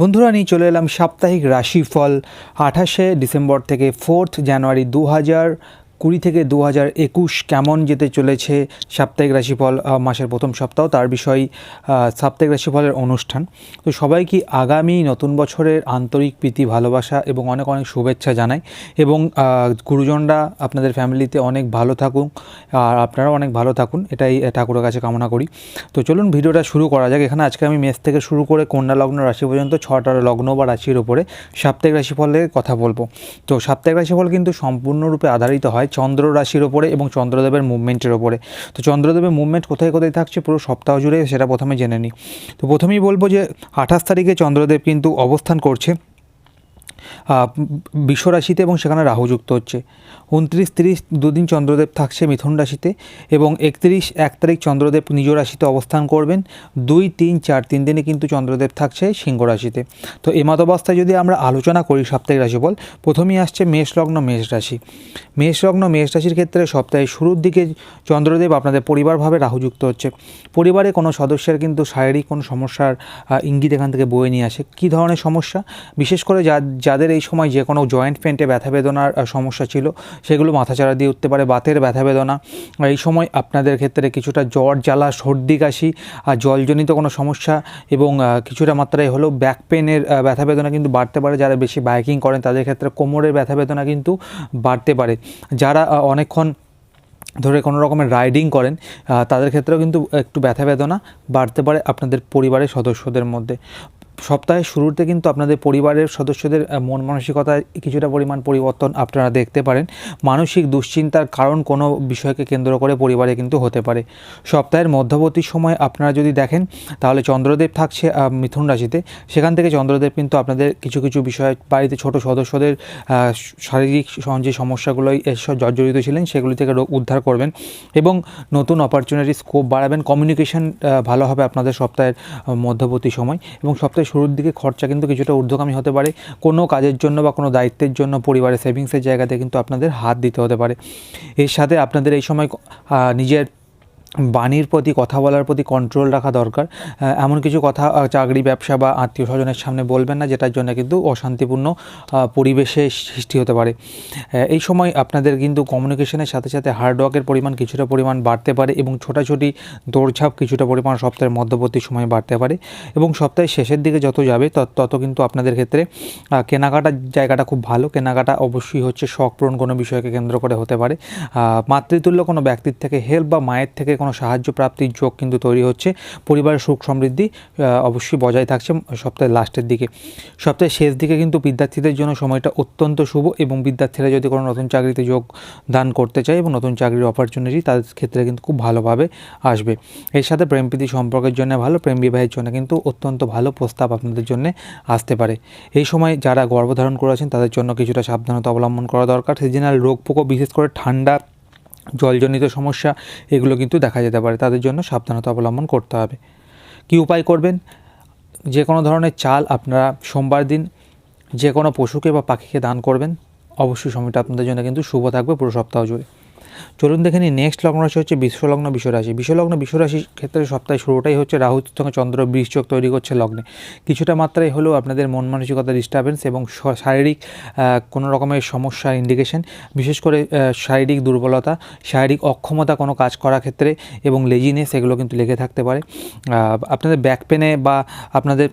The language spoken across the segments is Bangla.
বন্ধুরা নিয়ে চলে এলাম সাপ্তাহিক রাশিফল আঠাশে ডিসেম্বর থেকে ফোর্থ জানুয়ারি দু হাজার কুড়ি থেকে দু হাজার একুশ কেমন যেতে চলেছে সাপ্তাহিক রাশিফল মাসের প্রথম সপ্তাহ, তার বিষয় সাপ্তাহিক রাশিফলের অনুষ্ঠান। তো সবাই কি আগামী নতুন বছরের আন্তরিক প্রীতি, ভালোবাসা এবং অনেক অনেক শুভেচ্ছা জানাই এবং গুরুজনরা আপনাদের ফ্যামিলিতে অনেক ভালো থাকুন, আর আপনারাও অনেক ভালো থাকুন, এটাই ঠাকুরের কাছে কামনা করি। তো চলুন ভিডিওটা শুরু করা যাক। এখানে আজকে আমি মেষ থেকে শুরু করে কন্যা লগ্ন রাশি পর্যন্ত ছটা লগ্ন বা রাশির উপরে সাপ্তাহিক রাশিফলের কথা বলব। তো সাপ্তাহিক রাশিফল কিন্তু সম্পূর্ণরূপে আধারিত হয় চন্দ্র রাশির ওপরে এবং চন্দ্রদেবের মুভমেন্টের ওপরে। তো চন্দ্রদেবের মুভমেন্ট কোথায় কোথায় থাকছে পুরো সপ্তাহ জুড়ে সেটা প্রথমে জেনে নিই। তো প্রথমেই বলব যে আঠাশ তারিখে চন্দ্রদেব কিন্তু অবস্থান করছে বিশ্বরাশিতে বিশ্ব রাশিতে এবং সেখানে রাহু যুক্ত হচ্ছে। উনত্রিশ, তিরিশ দুদিন চন্দ্রদেব থাকছে মিথুন রাশিতে এবং একত্রিশ, এক তারিখ চন্দ্রদেব নিজ রাশিতে অবস্থান করবেন। দুই, তিন, চার, তিন দিনে কিন্তু চন্দ্রদেব থাকছে সিংহ রাশিতে। তো এমত অবস্থায় যদি আমরা আলোচনা করি সাপ্তাহিক রাশিফল, প্রথমেই আসছে মেষ লগ্ন, মেষ রাশি। মেষ লগ্ন, মেষ রাশির ক্ষেত্রে সপ্তাহের শুরুর দিকে চন্দ্রদেব আপনাদের পরিবারভাবে রাহুযুক্ত হচ্ছে। পরিবারে কোনো সদস্যের কিন্তু শারীরিক কোনো সমস্যার ইঙ্গিত এখান থেকে বয়ে নিয়ে আসে। কী ধরনের সমস্যা? বিশেষ করে যাদের এই সময় যে কোনো জয়েন্ট পেন্টে ব্যথা বেদনার সমস্যা ছিল সেগুলো মাথাচাড়া দিয়ে উঠতে পারে, বাতের ব্যথা বেদনা। এই সময় আপনাদের ক্ষেত্রে কিছুটা জ্বর, জ্বালা, সর্দি, কাশি, আর জলজনিত কোনো সমস্যা এবং কিছুটা মাত্রায় হলেও ব্যাক পেনের ব্যথা বেদনা কিন্তু বাড়তে পারে। যারা বেশি বাইকিং করেন, তাদের ক্ষেত্রে কোমরের ব্যথা বেদনা কিন্তু বাড়তে পারে। যারা অনেকক্ষণ ধরে কোনো রকমের রাইডিং করেন তাদের ক্ষেত্রেও কিন্তু একটু ব্যথা বেদনা বাড়তে পারে আপনাদের পরিবারের সদস্যদের মধ্যে। সপ্তাহের শুরুতে কিন্তু আপনাদের পরিবারের সদস্যদের মন মানসিকতায় কিছুটা পরিমাণ পরিবর্তন আপনারা দেখতে পারেন। মানসিক দুশ্চিন্তার কারণ কোনো বিষয়কে কেন্দ্র করে পরিবারে কিন্তু হতে পারে। সপ্তাহের মধ্যবর্তী সময় আপনারা যদি দেখেন, তাহলে চন্দ্রদেব থাকছে মিথুন রাশিতে। সেখান থেকে চন্দ্রদেব কিন্তু আপনাদের কিছু কিছু বিষয়, বাড়িতে ছোট সদস্যদের শারীরিক যে সমস্যাগুলোই জর্জরিত ছিলেন, সেগুলি থেকে উদ্ধার করবেন এবং নতুন অপরচুনিটি স্কোপ বাড়াবেন। কমিউনিকেশন ভালো হবে আপনাদের সপ্তাহের মধ্যবর্তী সময় এবং সপ্তাহের শুরুর দিকে খরচা কিন্তু কিছুটা ঊর্ধ্বগামী হতে পারে। কোনো কাজের জন্য বা কোনো দায়িত্বের জন্য পরিবারের সেভিংসের জায়গাতে কিন্তু আপনাদের হাত দিতে হতে পারে। এর সাথে আপনাদের এই সময় নিজের বাণীর প্রতি, কথা বলার প্রতি কন্ট্রোল রাখা দরকার। এমন কিছু কথা চাকরি, ব্যবসা বা আত্মীয় স্বজনের সামনে বলবেন না, যেটার জন্য কিন্তু অশান্তিপূর্ণ পরিবেশে সৃষ্টি হতে পারে। এই সময় আপনাদের কিন্তু কমিউনিকেশনের সাথে সাথে হার্ডওয়ার্কের পরিমাণ কিছুটা পরিমাণ বাড়তে পারে এবং ছোটাছুটি, দৌড়ঝাঁপ কিছুটা পরিমাণ সপ্তাহের মধ্যবর্তী সময় বাড়তে পারে এবং সপ্তাহের শেষের দিকে যত যাবে, তত- তত কিন্তু আপনাদের ক্ষেত্রে কেনাকাটার জায়গাটা খুব ভালো। কেনাকাটা অবশ্যই হচ্ছে শখ পূরণ কোনো বিষয়কে কেন্দ্র করে হতে পারে। মাতৃতুল্য কোনো ব্যক্তির থেকে হেল্প বা মায়ের থেকে কোনো সাহায্য প্রাপ্তির যোগ কিন্তু তৈরি হচ্ছে। পরিবারের সুখ সমৃদ্ধি অবশ্যই বজায় থাকছে সপ্তাহের লাস্টের দিকে। সপ্তাহের শেষ দিকে কিন্তু বিদ্যার্থীদের জন্য সময়টা অত্যন্ত শুভ এবং বিদ্যার্থীরা যদি কোনো নতুন চাকরিতে যোগ দান করতে চায় এবং নতুন চাকরির অপরচুনিটি তাদের ক্ষেত্রে কিন্তু খুব ভালোভাবে আসবে। এর সাথে প্রেম সম্পর্কের জন্য ভালো, প্রেম বিবাহের জন্য কিন্তু অত্যন্ত ভালো প্রস্তাব আপনাদের জন্য আসতে পারে। এই সময় যারা গর্ভধারণ করেছেন, তাদের জন্য কিছুটা সাবধানতা অবলম্বন করা দরকার। সিজনাল রোগ পোকো, বিশেষ করে ঠান্ডা জলজনিত সমস্যা, এগুলো কিন্তু দেখা যেতে পারে। তাদের জন্য সাবধানতা অবলম্বন করতে হবে। কি উপায় করবেন? যে কোনো ধরনের চাল আপনারা সোমবার দিন যে কোনো পশুকে বা পাখিকে দান করবেন। অবশ্যই সময়টা আপনাদের জন্য কিন্তু শুভ থাকবে পুরো সপ্তাহ জুড়ে। চলুন দেখে নিই নেক্সট লগ্ন রাশি হচ্ছে বিশ্বলগ্ন বিশ্বরাশি। বিশ্বলগ্ন বিশ্বরাশির ক্ষেত্রে সপ্তাহে শুরুটাই হচ্ছে রাহুর সঙ্গে চন্দ্র বৃশ্চক তৈরি করছে লগ্নে। কিছুটা মাত্রায় হলেও আপনাদের মন মানসিকতা ডিস্টারবেন্স এবং শারীরিক কোনো রকমের সমস্যার ইন্ডিকেশন বিশেষ করে শারীরিক দুর্বলতা, শারীরিক অক্ষমতা কোনো কাজ করার ক্ষেত্রে এবং লেজিনেস এগুলো কিন্তু লেগে থাকতে পারে। আপনাদের ব্যাক পেনে বা আপনাদের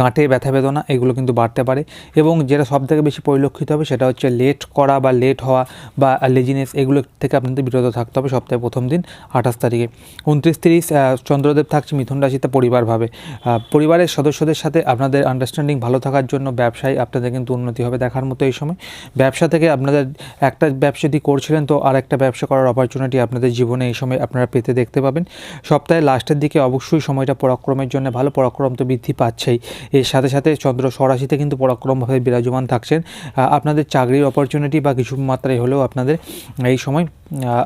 গাঁটে ব্যথা বেদনা, এগুলো কিন্তু বাড়তে পারে। এবং যেটা সব থেকে বেশি পরিলক্ষিত হবে সেটা হচ্ছে লেট করা বা লেট হওয়া বা লেজিনেস এগুলো থেকে আপনাদের বিরত থাকতে হবে সপ্তাহে প্রথম দিন, আঠাশ তারিখে। উনত্রিশ তিরিশ চন্দ্রদেব থাকছে মিথুন রাশিতে পরিবারভাবে। পরিবারের সদস্যদের সাথে আপনাদের আন্ডারস্ট্যান্ডিং ভালো থাকার জন্য ব্যবসায় আপনাদের কিন্তু উন্নতি হবে দেখার মতো এই সময়। ব্যবসা থেকে আপনাদের একটা ব্যবসা যদি করছিলেন তো আর একটা ব্যবসা করার অপরচুনিটি আপনাদের জীবনে এই সময় আপনারা পেতে দেখতে পাবেন। সপ্তাহের লাস্টের দিকে অবশ্যই সময়টা পরাক্রমের জন্য ভালো, পরাক্রম তো বৃদ্ধি পাচ্ছেই। এর সাথে সাথে চন্দ্র স্বরাশিতে কিন্তু পরাক্রমভাবে বিরাজমান থাকছেন। আপনাদের চাকরির অপরচুনিটি বা কিছু মাত্রায় হলেও আপনাদের এই সময়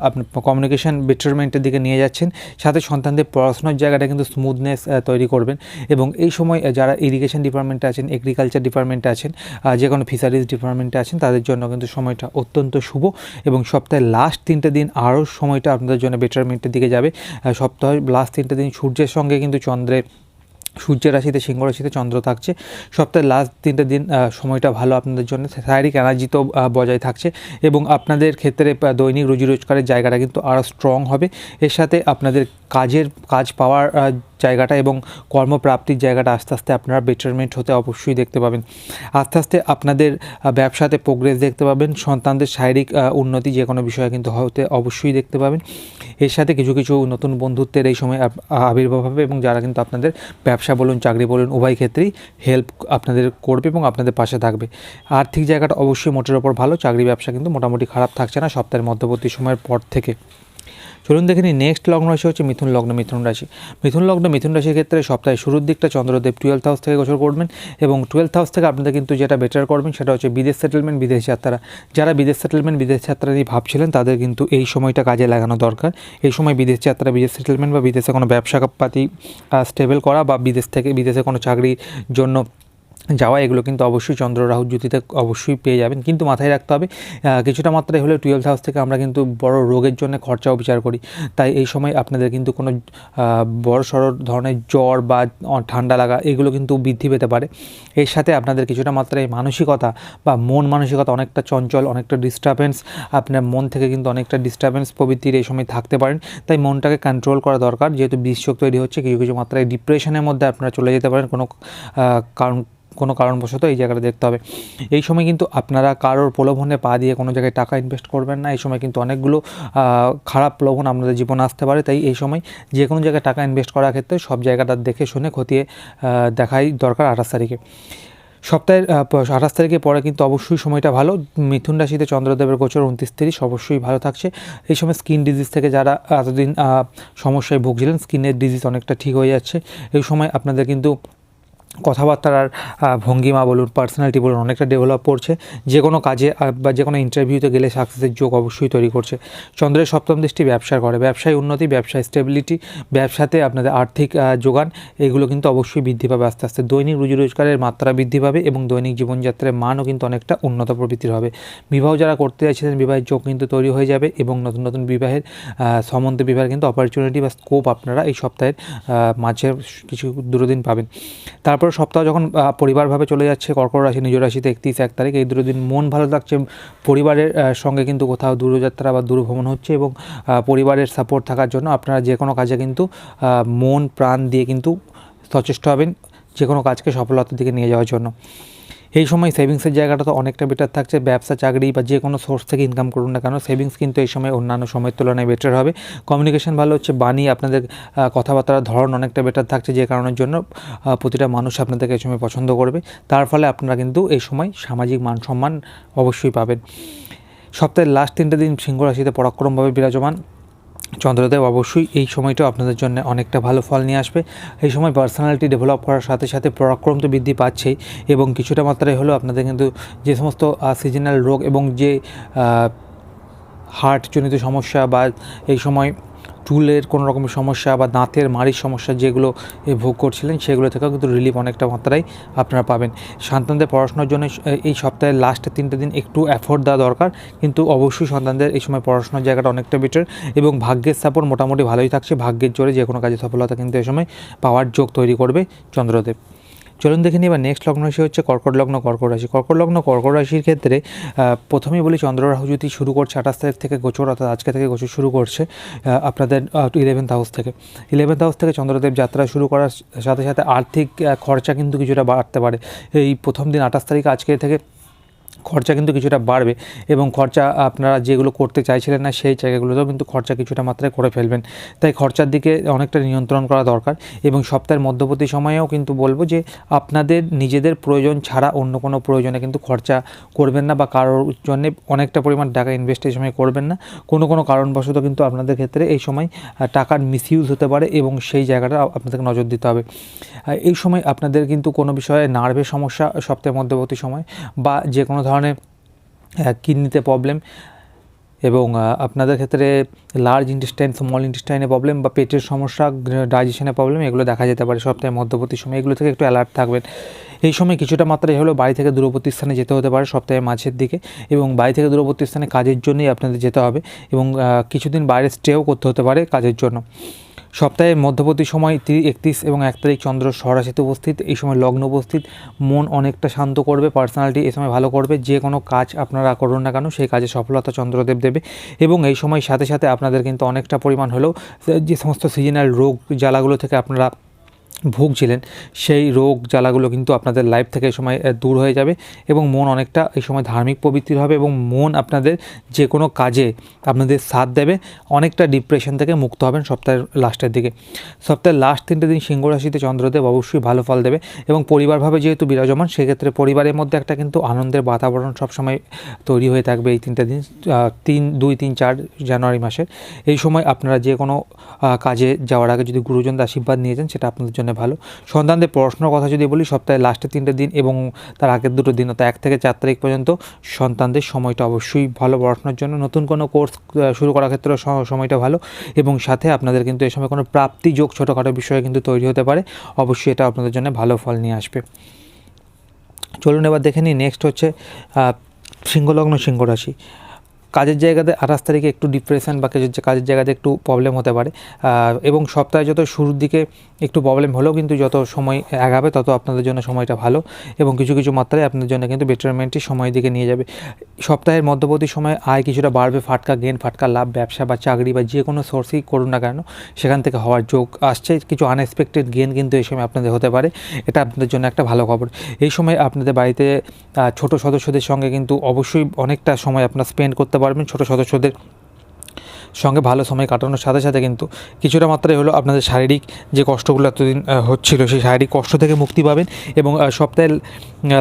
আপনার কমিউনিকেশন বেটারমেন্টের দিকে নিয়ে যাচ্ছেন। সাথে সন্তানদের পড়াশোনার জায়গাটা কিন্তু স্মুথনেস তৈরি করবেন। এবং এই সময় যারা ইরিগেশন ডিপার্টমেন্টে আছেন এগ্রিকালচার ডিপার্টমেন্টে আছেন যে কোনো ফিশারিজ ডিপার্টমেন্টে আছেন, তাদের জন্য কিন্তু সময়টা অত্যন্ত শুভ। এবং সপ্তাহের লাস্ট তিনটে দিন আরও সময়টা আপনাদের জন্য বেটারমেন্টের দিকে যাবে। সপ্তাহের লাস্ট তিনটে দিন সূর্যের সঙ্গে কিন্তু চন্দ্রের সূর্যের রাশিতে, সিংহ রাশিতে চন্দ্র থাকছে। সপ্তাহের লাস্ট তিনটে দিন সময়টা ভালো আপনাদের জন্য। শারীরিক এনার্জি তো বজায় থাকছে এবং আপনাদের ক্ষেত্রে দৈনিক রুজি রোজগারের জায়গাটা কিন্তু আরও স্ট্রং হবে। এর সাথে আপনাদের কাজের কাজ পাওয়ার জায়গাটা এবং কর্মপ্রাপ্তির জায়গাটা আস্তে আস্তে আপনারা বেটারমেন্ট হতে অবশ্যই দেখতে পাবেন। আস্তে আস্তে আপনাদের ব্যবসাতে প্রোগ্রেস দেখতে পাবেন, সন্তানদের শারীরিক উন্নতি যে কোনো বিষয়ে কিন্তু হতে অবশ্যই দেখতে পাবেন। এর সাথে কিছু কিছু নতুন বন্ধুত্বের এই সময় আবির্ভাব হবে এবং যারা কিন্তু আপনাদের ব্যবসা বলুন, চাকরি বলুন, উভয় ক্ষেত্রেই হেল্প আপনাদের করবে এবং আপনাদের পাশে থাকবে। আর্থিক জায়গাটা অবশ্যই মোটের ওপর ভালো, চাকরি, ব্যবসা কিন্তু মোটামুটি খারাপ থাকছে না সপ্তাহের মধ্যবর্তী সময়ের পর থেকে। চলুন দেখে নিই নেক্সট লগ্ন রাশি হচ্ছে মিথুন লগ্ন, মিথুন রাশি। মিথুন লগ্ন, মিথুন রাশির ক্ষেত্রে সপ্তাহের শুরুর দিকটা চন্দ্রদেব টুয়েলথ হাউস থেকে গোচর করবেন এবং টুয়েলথ হাউস থেকে আপনাদের কিন্তু যেটা বেটার করবেন সেটা হচ্ছে বিদেশ সেটেলমেন্ট বিদেশ যাত্রা। যারা বিদেশ সেটেলমেন্ট বিদেশ যাত্রা নিয়ে ভাবছিলেন, তাদের কিন্তু এই সময়টা কাজে লাগানো দরকার। এই সময় বিদেশ যাত্রা, বিদেশ সেটেলমেন্ট বা বিদেশে কোনো ব্যবসা পাতি স্টেবল করা বা বিদেশ থেকে বিদেশে কোনো চাকরির জন্য যাওয়া, এগুলো কিন্তু অবশ্যই চন্দ্র রাহু জ্যোতিতে অবশ্যই পেয়ে যাবেন। কিন্তু মাথায় রাখতে হবে কিছুটা মাত্রায় হলেও টুয়েলভ হাউস থেকে আমরা কিন্তু বড় রোগের জন্য খরচাও বিচার করি। তাই এই সময় আপনাদের কিন্তু কোনো বড় সড়ো ধরনের জ্বর বা ঠান্ডা লাগা, এগুলো কিন্তু বৃদ্ধি পেতে পারে। এর সাথে আপনাদের কিছুটা মাত্রায় মানসিকতা বা মন মানসিকতা অনেকটা চঞ্চল, অনেকটা ডিস্টারবেন্স আপনার মন থেকে কিন্তু অনেকটা ডিস্টারবেন্স প্রবৃত্তির এই সময় থাকতে পারেন। তাই মনটাকে কন্ট্রোল করা দরকার। যেহেতু বিশ্বক তৈরি হচ্ছে, কিছু কিছু মাত্রায় ডিপ্রেশনের মধ্যে আপনারা চলে যেতে পারেন। কোনো কারণ কোনো কারণবশত এই জায়গাটা দেখতে হবে। এই সময় কিন্তু আপনারা কারোর প্রলোভনে পা দিয়ে কোনো জায়গায় টাকা ইনভেস্ট করবেন না। এই সময় কিন্তু অনেকগুলো খারাপ প্রলোভন আপনাদের জীবনে আসতে পারে। তাই এই সময় যে কোনো জায়গায় টাকা ইনভেস্ট করার ক্ষেত্রে সব জায়গাটা দেখে শুনে খতিয়ে দেখাই দরকার আঠাশ তারিখে। সপ্তাহের আঠাশ তারিখের পরে কিন্তু অবশ্যই সময়টা ভালো। মিথুন রাশিতে চন্দ্রদেবের গোচর উনত্রিশ তিরিশ অবশ্যই ভালো থাকছে। এই সময় স্কিন ডিজিজ থেকে যারা এতদিন সমস্যায় ভুগছিলেন স্কিনের ডিজিজ অনেকটা ঠিক হয়ে যাচ্ছে। এই সময় আপনাদের কিন্তু কথাবার্তার আর ভঙ্গিমা বলুন পার্সোনালিটি বলুন, অনেকটা ডেভেলপ করছে। যে কোনো কাজে বা যে কোনো ইন্টারভিউতে গেলে সাকসেসের যোগ অবশ্যই তৈরি করছে। চন্দ্রের সপ্তম দৃষ্টি ব্যবসা করে। ব্যবসায় উন্নতি, ব্যবসায় স্টেবিলিটি ব্যবসাতে আপনাদের আর্থিক যোগান, এগুলো কিন্তু অবশ্যই বৃদ্ধি পাবে আস্তে আস্তে। দৈনিক রুজি রোজগারের মাত্রা বৃদ্ধি পাবে এবং দৈনিক জীবনযাত্রার মানও কিন্তু অনেকটা উন্নত প্রবৃত্তির হবে। বিবাহ যারা করতে চাইছিলেন বিবাহের যোগ কিন্তু তৈরি হয়ে যাবে এবং নতুন নতুন বিবাহের সম্বন্ধ বিবাহের কিন্তু অপরচুনিটি বা স্কোপ আপনারা এই সপ্তাহের মাঝে কিছু দুটো পাবেন। পাবেন তারপর সপ্তাহ যখন পরিবারভাবে চলে যাচ্ছে, কর্কট রাশি নিজ রাশিতে একত্রিশ এক তারিখ, এই দুটো দিন মন ভালো থাকছে, পরিবারের সঙ্গে কিন্তু কোথাও দূরযাত্রা বা দূরভ্রমণ হচ্ছে এবং পরিবারের সাপোর্ট থাকার জন্য আপনারা যে কোনো কাজে কিন্তু মন, প্রাণ দিয়ে কিন্তু সচেষ্ট হবেন, যে কোনো কাজকে সফলতার দিকে নিয়ে যাওয়ার জন্য। এই সময় সেভিংসের জায়গাটা তো অনেকটা বেটার থাকছে। ব্যবসা, চাকরি বা যে কোনো সোর্স থেকে ইনকাম করুন না কেন সেভিংস কিন্তু এই সময় অন্যান্য সময়ের তুলনায় বেটার হবে। কমিউনিকেশন ভালো হচ্ছে, বাণী আপনাদের কথাবার্তার ধরন অনেকটা বেটার থাকছে যে কারণের জন্য প্রতিটা মানুষ আপনাদেরকে এই সময় পছন্দ করবে। তার ফলে আপনারা কিন্তু এই সময় সামাজিক মান সম্মান অবশ্যই পাবেন। সপ্তাহের লাস্ট তিনটে দিন সিংহ রাশিতে পরাক্রমভাবে বিরাজমান। চন্দ্রদেব অবশ্যই এই সময়টাও আপনাদের জন্য অনেকটা ভালো ফল নিয়ে আসবে। এই সময় পার্সোনালিটি ডেভেলপ করার সাথে সাথে পরাক্রম তো বৃদ্ধি পাচ্ছেই এবং কিছুটা মাত্রায় হলো আপনাদের কিন্তু যে সমস্ত সিজনাল রোগ এবং যে হার্টজনিত সমস্যা বা এই সময় চুলের কোনো রকমের সমস্যা বা দাঁতের মাড়ির সমস্যা যেগুলো এ ভোগ করছিলেন, সেগুলো থেকেও কিন্তু রিলিফ অনেকটা মাত্রায় আপনারা পাবেন। সন্তানদের পড়াশোনার জন্য এই সপ্তাহের লাস্টের তিনটে দিন একটু অ্যাফোর্ড দেওয়া দরকার, কিন্তু অবশ্যই সন্তানদের এই সময় পড়াশোনার জায়গাটা অনেকটা বেটার এবং ভাগ্যের সাপোর্ট মোটামুটি ভালোই থাকছে। ভাগ্যের জোরে যে কোনো কাজে সফলতা কিন্তু এই সময় পাওয়ার যোগ তৈরি করবে চন্দ্রদেব। চলুন দেখে নিই এবার নেক্সট লগ্ন রাশি হচ্ছে কর্কট লগ্ন, কর্কট রাশি। কর্কট লগ্ন, কর্কট রাশির ক্ষেত্রে প্রথমেই বলি চন্দ্র রাহু যদি শুরু করছে আঠাশ তারিখ থেকে গোচর, অর্থাৎ আজকে থেকে গোচর শুরু করছে আপনাদের ইলেভেন্থ হাউস থেকে। ইলেভেন্থ হাউস থেকে চন্দ্রদেব যাত্রা শুরু করার সাথে সাথে আর্থিক খরচা কিন্তু কিছুটা বাড়তে পারে। এই প্রথম দিন আঠাশ তারিখ আজকে থেকে খরচা কিন্তু কিছুটা বাড়বে এবং খরচা আপনারা যেগুলো করতে চাইছিলেন না সেই জায়গাগুলোতেও কিন্তু খরচা কিছুটা মাত্রায় করে ফেলবেন। তাই খরচার দিকে অনেকটা নিয়ন্ত্রণ করা দরকার এবং সপ্তাহের মধ্যবর্তী সময়েও কিন্তু বলব যে আপনাদের নিজেদের প্রয়োজন ছাড়া অন্য কোনো প্রয়োজনে কিন্তু খরচা করবেন না বা কারোর জন্য অনেকটা পরিমাণ টাকা ইনভেস্ট এই সময় করবেন না। কোনো কোনো কারণবশত কিন্তু আপনাদের ক্ষেত্রে এই সময় টাকার মিসইউজ হতে পারে এবং সেই জায়গাটা আপনাদেরকে নজর দিতে হবে। এই সময় আপনাদের কিন্তু কোনো বিষয়ে নার্ভের সমস্যা সপ্তাহের মধ্যবর্তী সময় বা যে কোনো ধরনের কিডনিতে প্রবলেম এবং আপনাদের ক্ষেত্রে লার্জ ইন্টেস্টাইন স্মল ইন্টেস্টাইনে প্রবলেম বা পেটের সমস্যা ডাইজেশনের প্রবলেম এগুলো দেখা যেতে পারে সপ্তাহের মধ্যবর্তী সময়। এগুলো থেকে একটু অ্যালার্ট থাকবেন। এই সময় কিছুটা মাত্রায় হলেও বাড়ি থেকে দূরবর্তী স্থানে যেতে হতে পারে সপ্তাহের মাঝের দিকে এবং বাড়ি থেকে দূরবর্তী স্থানে কাজের জন্যই আপনাদের যেতে হবে এবং কিছুদিন বাইরে স্টেও করতে হতে পারে কাজের জন্য। সপ্তাহের মধ্যবর্তী সময় তিরিশ একত্রিশ এবং এক তারিখ চন্দ্র স্বরাশিতে উপস্থিত। এই সময় লগ্ন উপস্থিত। মন অনেকটা শান্ত করবে পার্সোনালিটি এই সময় ভালো করবে। যে কোনো কাজ আপনারা করুন না কেন, সেই কাজে সফলতা চন্দ্রদেব দেবে। এবং এই সময় সাথে সাথে আপনাদের কিন্তু অনেকটা পরিমাণ হলেও যে সমস্ত সিজনাল রোগ জ্বালাগুলো থেকে আপনারা ভুগছিলেন, সেই রোগ জ্বালাগুলো কিন্তু আপনাদের লাইফ থেকে এই সময় দূর হয়ে যাবে এবং মন অনেকটা এই সময় ধার্মিক প্রবৃত্তির হবে এবং মন আপনাদের যে কোনো কাজে আপনাদের সাথ দেবে, অনেকটা ডিপ্রেশন থেকে মুক্ত হবেন সপ্তাহের লাস্টের দিকে। সপ্তাহের লাস্ট তিনটে দিন সিংহ রাশিতে চন্দ্রদেব অবশ্যই ভালো ফল দেবে এবং পরিবারভাবে যেহেতু বিরাজমান, সেক্ষেত্রে পরিবারের মধ্যে একটা কিন্তু আনন্দের বাতাবরণ সবসময় তৈরি হয়ে থাকবে এই তিনটে দিন তিন, দুই, তিন, চার জানুয়ারি মাসের এই সময় আপনারা যে কোনো কাজে যাওয়ার আগে যদি গুরুজনদের আশীর্বাদ নিয়েছেন সেটা আপনাদের জন্য ভালো। সন্তানদের পড়াশোনার কথা যদি বলি, সপ্তাহে লাস্টের তিনটে দিন এবং তার আগের দুটো দিন, অর্থাৎ এক থেকে চার তারিখ পর্যন্ত সন্তানদের সময়টা অবশ্যই ভালো পড়াশোনার জন্য। নতুন কোনো কোর্স শুরু করার ক্ষেত্রে সময়টা ভালো এবং সাথে আপনাদের কিন্তু এই সময় কোনো প্রাপ্তি যোগ ছোটোখাটো বিষয়ে কিন্তু তৈরি হতে পারে। অবশ্যই এটা আপনাদের জন্য ভালো ফল নিয়ে আসবে। চলুন এবার দেখে নিই নেক্সট হচ্ছে সিংহলগ্ন সিংহ রাশি কাজের জায়গাতে আঠাশ তারিখে একটু ডিপ্রেশন বা কিছু কাজের জায়গাতে একটু প্রবলেম হতে পারে। এবং সপ্তাহে যত শুরুর দিকে একটু প্রবলেম হলেও কিন্তু যত সময় আগাবে, তত আপনাদের জন্য সময়টা ভালো এবং কিছু কিছু মাত্রায় আপনাদের জন্য কিন্তু বেটারমেন্টটি সময়ের দিকে নিয়ে যাবে। সপ্তাহের মধ্যবর্তী সময়ে আয় কিছুটা বাড়বে, ফাটকা গেন ফাটকা লাভ, ব্যবসা বা চাকরি বা যে কোনো সোর্সেই করুন না কেন, সেখান থেকে হওয়ার যোগ আসছে। কিছু আনএক্সপেক্টেড গেন কিন্তু এই সময় আপনাদের হতে পারে, এটা আপনাদের জন্য একটা ভালো খবর। এই সময় আপনাদের বাড়িতে ছোট সদস্যদের সঙ্গে কিন্তু অবশ্যই অনেকটা সময় আপনার স্পেন্ড করতে পারবেন ছোট সদস্যদের সঙ্গে ভালো সময় কাটানোর সাথে সাথে কিন্তু কিছুটা মাত্রায় হলো আপনাদের শারীরিক যে কষ্টগুলো এতদিন হচ্ছিল, সেই শারীরিক কষ্ট থেকে মুক্তি পাবেন এবং সপ্তাহের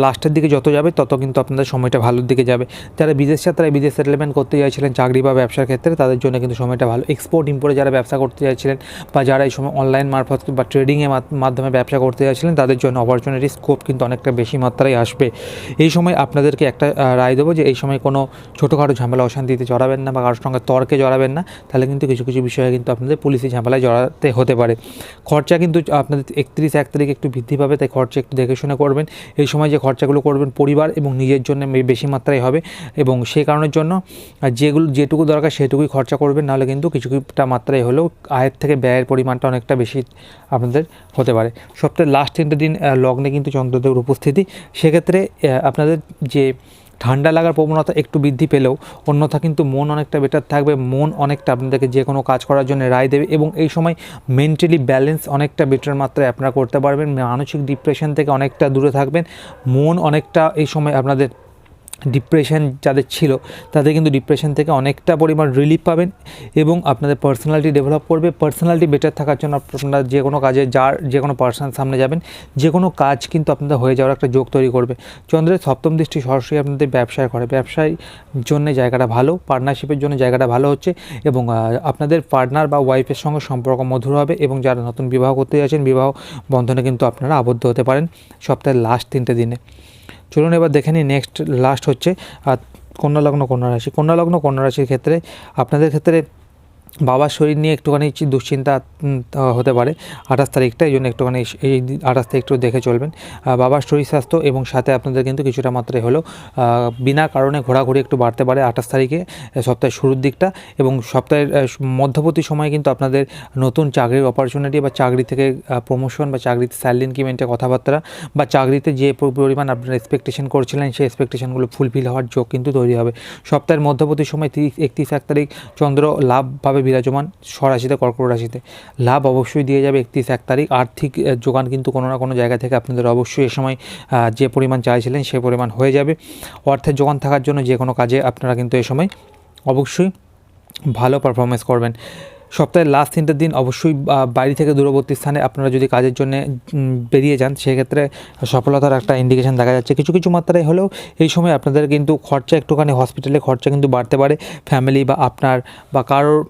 লাস্টের দিকে যত যাবে তত কিন্তু আপনাদের সময়টা ভালোর দিকে যাবে। যারা বিদেশ যাত্রায় বিদেশ সেটেলমেন্ট করতে চাইছিলেন চাকরি বা ব্যবসার ক্ষেত্রে, তাদের জন্য কিন্তু সময়টা ভালো। এক্সপোর্ট ইম্পোর্টে যারা ব্যবসা করতে চাইছিলেন বা যারা এই সময় অনলাইন মারফত বা ট্রেডিংয়ের মাধ্যমে ব্যবসা করতে চাইছিলেন তাদের জন্য অপরচুনিটি স্কোপ কিন্তু অনেকটা বেশি মাত্রায় আসবে। এই সময় আপনাদেরকে একটা রায় দেবো যে এই সময় কোনো ছোটোখাটো ঝামেলা, অশান্তিতে জড়াবেন না বা কারোর সঙ্গে তর্কে জড়াবেন না। তাহলে কিন্তু কিছু কিছু বিষয়ে কিন্তু আপনাদের পুলিশি ঝামেলায় জড়াতে হতে পারে। খরচা কিন্তু আপনাদের একত্রিশ, এক তারিখ একটু বৃদ্ধি পাবে, তাই খরচা একটু দেখে শুনে করবেন। এই সময় যে খরচাগুলো করবেন পরিবার এবং নিজের জন্য বেশি মাত্রায় হবে এবং সেই কারণের জন্য যেগুলো, যেটুকু দরকার সেটুকুই খরচা করবেন, নাহলে কিন্তু কিছু কিছুটা মাত্রায় হলেও আয়ের থেকে ব্যয়ের পরিমাণটা অনেকটা বেশি আপনাদের হতে পারে। সপ্তাহের লাস্ট তিনটে দিন লগ্নে কিন্তু চন্দ্রদেবের উপস্থিতি। সেক্ষেত্রে আপনাদের যে ঠান্ডা লাগার প্রবণতা একটু বৃদ্ধি পেলেও অন্যথা কিন্তু মন অনেকটা বেটার থাকবে। মন অনেকটা আপনাদেরকে যে কোনো কাজ করার জন্য রায় দেবে এবং এই সময় মেন্টালি ব্যালেন্স অনেকটা বেটার মাত্রায় আপনারা করতে পারবেন। মানসিক ডিপ্রেশন থেকে অনেকটা দূরে থাকবেন। মন অনেকটা এই সময় আপনাদের ডিপ্রেশন যাদের ছিল, তাদের কিন্তু ডিপ্রেশন থেকে অনেকটা পরিমাণ রিলিফ পাবেন এবং আপনাদের পার্সোনালিটি ডেভেলপ করবে। পার্সোনালিটি বেটার থাকার জন্য আপনারা যে কোনো কাজে যার, যে কোনো পার্সনের সামনে যাবেন, যে কোনো কাজ কিন্তু আপনাদের হয়ে যাওয়ার একটা যোগ তৈরি করবে। চন্দ্রের সপ্তম দৃষ্টি সরাসরি আপনাদের ব্যবসায় করে। ব্যবসায় জন্য জায়গাটা ভালো পার্টনারশিপের জন্য জায়গাটা ভালো হচ্ছে এবং আপনাদের পার্টনার বা ওয়াইফের সঙ্গে সম্পর্ক মধুর হবে এবং যারা নতুন বিবাহ করতে যাচ্ছেন, বিবাহ বন্ধনে কিন্তু আপনারা আবদ্ধ হতে পারেন সপ্তাহের লাস্ট তিনটে দিনে। চলুন এবার দেখে নিই নেক্সট লাস্ট হচ্ছে আর কন্যা লগ্ন, কন্যা রাশি। কন্যা লগ্ন, কন্যা রাশির ক্ষেত্রে, আপনাদের ক্ষেত্রে বাবার শরীর নিয়ে একটুখানি দুশ্চিন্তা হতে পারে আঠাশ তারিখটা এই জন্য একটুখানি এই- আঠাশ একটু দেখে চলবেন। বাবার শরীর স্বাস্থ্য এবং সাথে আপনাদের কিন্তু কিছুটা মাত্রায় আহ, বিনা কারণে ঘোরাঘুরি একটু বাড়তে পারে আঠাশ তারিখে সপ্তাহের শুরুর দিকটা এবং সপ্তাহের মধ্যবর্তী সময়ে কিন্তু আপনাদের নতুন চাকরির অপরচুনিটি বা চাকরি থেকে প্রমোশন বা চাকরিতে স্যালারি ইনক্রিমেন্টের কথাবার্তা বা চাকরিতে যে পরিমাণ আপনারা এক্সপেকটেশন করছিলেন সেই এক্সপেকটেশনগুলো ফুলফিল হওয়ার যোগ কিন্তু তৈরি হবে। সপ্তাহের মধ্যবর্তী সময় তিরিশ একত্রিশ এক তারিখ চন্দ্র লাভভাবে বিরাজমান স্বরাশিতে, কর্কট রাশিতে। লাভ অবশ্যই দিয়ে যাবে একত্রিশ এক তারিখ। আর্থিক যোগান কিন্তু কোনো না কোনো জায়গা থেকে আপনাদের অবশ্যই এ সময় যে পরিমাণ চাইছিলেন সেই পরিমাণ হয়ে যাবে। অর্থের যোগান থাকার জন্য যে কোনো কাজে আপনারা কিন্তু এ সময় অবশ্যই ভালো পারফরমেন্স করবেন। সপ্তাহের লাস্ট তিনটে দিন অবশ্যই বাড়ি থেকে দূরবর্তী স্থানে আপনারা যদি কাজের জন্য বেরিয়ে যান, সেক্ষেত্রে সফলতার একটা ইন্ডিকেশন দেখা যাচ্ছে। কিছু কিছু মাত্রায় হলেও এই সময় আপনাদের কিন্তু খরচা একটুখানি হসপিটালে খরচা কিন্তু বাড়তে পারে। ফ্যামিলি বা আপনার বা কারোর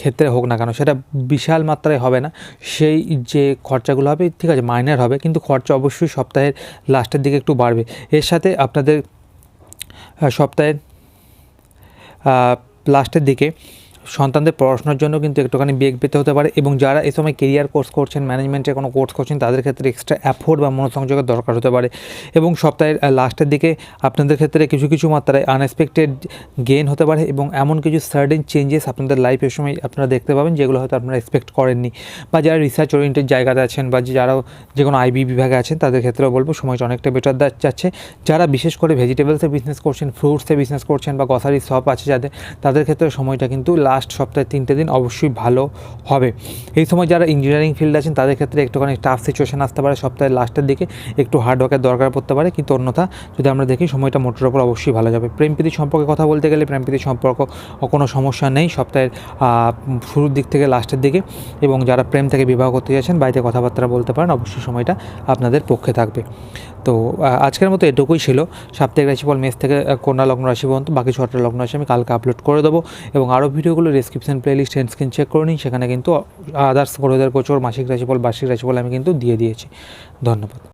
ক্ষেত্রে হোক না কেন, সেটা বিশাল মাত্রায় হবে না। সেই যে খরচাগুলো হবে, ঠিক আছে, মাইনার হবে, কিন্তু খরচা অবশ্যই সপ্তাহের লাস্টের দিকে একটু বাড়বে। এর সাথে আপনাদের সপ্তাহের লাস্টের দিকে সন্তানদের পড়াশোনার জন্য কিন্তু একটুখানি বেগ পেতে হতে পারে এবং যারা এ সময় কেরিয়ার কোর্স করছেন ম্যানেজমেন্টের কোনো কোর্স করছেন, তাদের ক্ষেত্রে এক্সট্রা অ্যাফোর্ড বা মনোসংযোগের দরকার হতে পারে এবং সপ্তাহের লাস্টের দিকে আপনাদের ক্ষেত্রে কিছু কিছু মাত্রায় আনএক্সপেক্টেড গেন হতে পারে এবং এমন কিছু সার্ডেন চেঞ্জেস আপনাদের লাইফের সময় আপনারা দেখতে পাবেন যেগুলো হয়তো আপনারা এক্সপেক্ট করেননি বা যারা রিসার্চ ওরিয়েন্টেড জায়গাতে আছেন বা যারা যে কোনো আইবি বিভাগে আছেন, তাদের ক্ষেত্রেও বলব সময়টা অনেকটা বেটার যাচ্ছে। যারা বিশেষ করে ভেজিটেবলসে বিজনেস করছেন ফ্রুটসে বিজনেস করছেন বা গ্রসারি শপ আছে যাদের, তাদের ক্ষেত্রে সময়টা কিন্তু লাস্ট সপ্তাহে তিনটে দিন অবশ্যই ভালো হবে। এই সময় যারা ইঞ্জিনিয়ারিং ফিল্ড আছেন, তাদের ক্ষেত্রে একটুখানি টাফ সিচুয়েশান আসতে পারে সপ্তাহের লাস্টের দিকে। একটু হার্ডওয়ার্কের দরকার পড়তে পারে। কিন্তু অন্যথা, যদি আমরা দেখি সময়টা মোটের ওপর অবশ্যই ভালো যাবে। প্রেম প্রীতি সম্পর্কে কথা বলতে গেলে প্রেম প্রীতি সম্পর্ক কোনো সমস্যা নেই সপ্তাহের শুরুর দিক থেকে লাস্টের দিকে। এবং যারা প্রেম থেকে বিবাহ করতে যাচ্ছেন, বাড়িতে কথাবার্তা বলতে পারেন, অবশ্যই সময়টা আপনাদের পক্ষে থাকবে। তো আজকের মতো এটুকুই ছিল। সাপ্তাহিক রাশিফল মেস থেকে কন্যা লগ্ন রাশি পর্যন্ত, বাকি ছটা লগ্ন রাশি আমি কালকে আপলোড করে দেবো। এবং আরও ভিডিওগুলো description playlist end screen check করে নিন। সেখানে কিন্তু আদার্স গ্রহদের গোচর মাসিক রাশিফল, বার্ষিক রাশিফল আমি কিন্তু দিয়ে দিয়েছি। ধন্যবাদ।